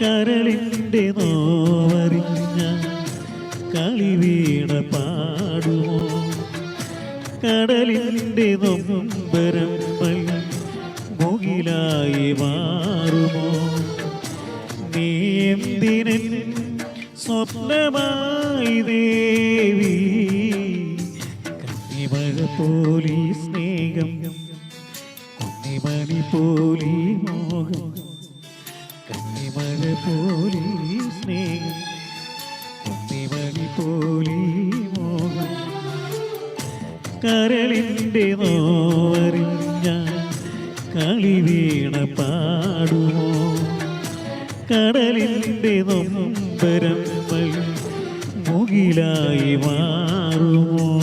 കരളിന്റെ നോവറിഞ്ഞ കളി വീണ പാടുമോ? കടലിന്റെ നൊമ്പരം മുകിലായി മാറുമോ? നീ സ്വപ്നമായി ദേവി കന്നിമഴ പോലീ കന്നിമഴ പോലീ സ്നേഹം. കുന്നിമണി പോലീ മോഹം. കരളിന്റെ നോവറിഞ്ഞ കളി വീണ പാടുമോ? കടലിന്റെ നൊമ്പരം മുകിലായി മാറുമോ?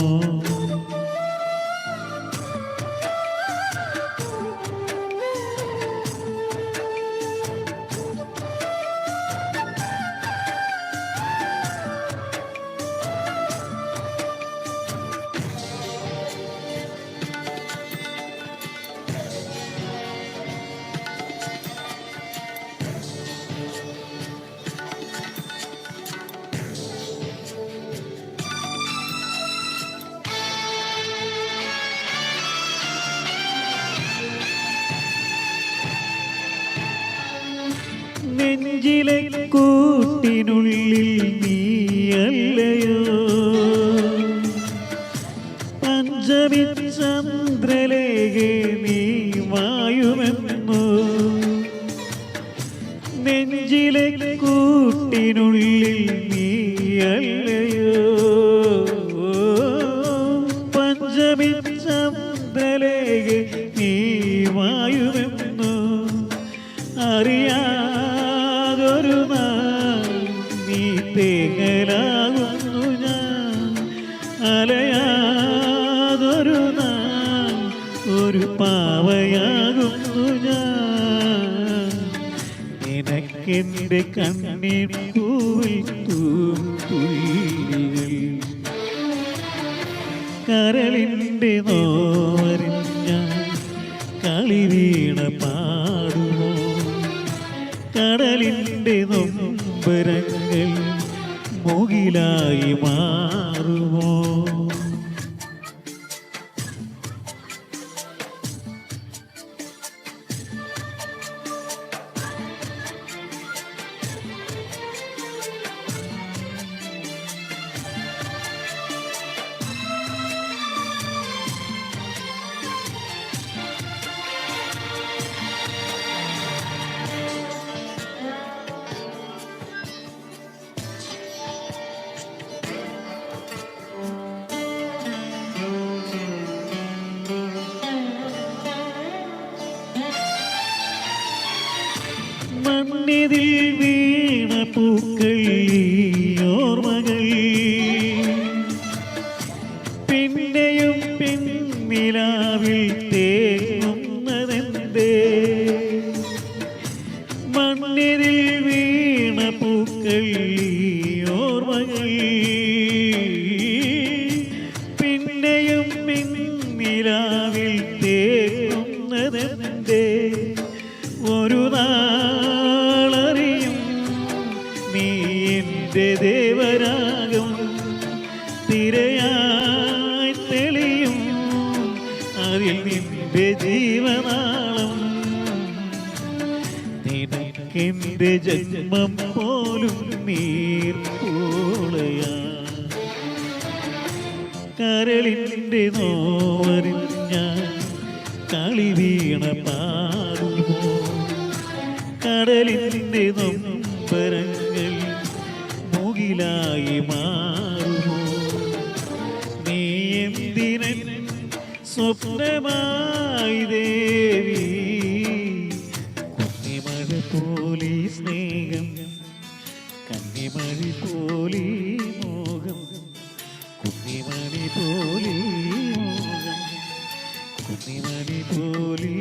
നെഞ്ചിലെ കൂട്ടിനുള്ളിൽ നീയല്ലയോ? പഞ്ചമി നീ വായുമെന്നു. നെഞ്ചിലെ കൂട്ടിനുള്ളിൽ നീയല്ലയോ? നാൾ നീ തേങ്ങലാകുന്നു ഞാൻ ഒരു കളി വീണ പാടുമോ നൊമ്പരങ്ങൾ മുകിലായി മാറുമോ? മണ്ണിതിൽ വീണ പൂക്കൾ ഓർമ്മകൾ പിന്നെയും പിന്നിലാവിൽ തേങ്ങുന്നതെന്തേ? മണ്ണിതിൽ വീണ പൂക്കൾ ഓർമ്മകൾ പിന്നെയും പിന്നിലാവിൽ തേങ്ങുന്നതെന്തേ? തിരയായി തെളിയും. അതിൽ നിന്റെ ജീവനാളം. നിനക്കെന്റെ ജന്മം പോലും നീർപ്പോളയാ. കരളിന്റെ ഞാൻ കളി വീണ പാടുമോ? കടലിന്റെ നൊമ്പരങ്ങൾ മുകിലായി മാറുമോ? സ്വപ്നമായി ദേവി. കുഞ്ഞിമഴ പോലെ സ്നേഹം കന്നിമഴ പോലെ മോഹം കുന്നിമണി പോലെ മോഹം കുന്നിമണി പോലെ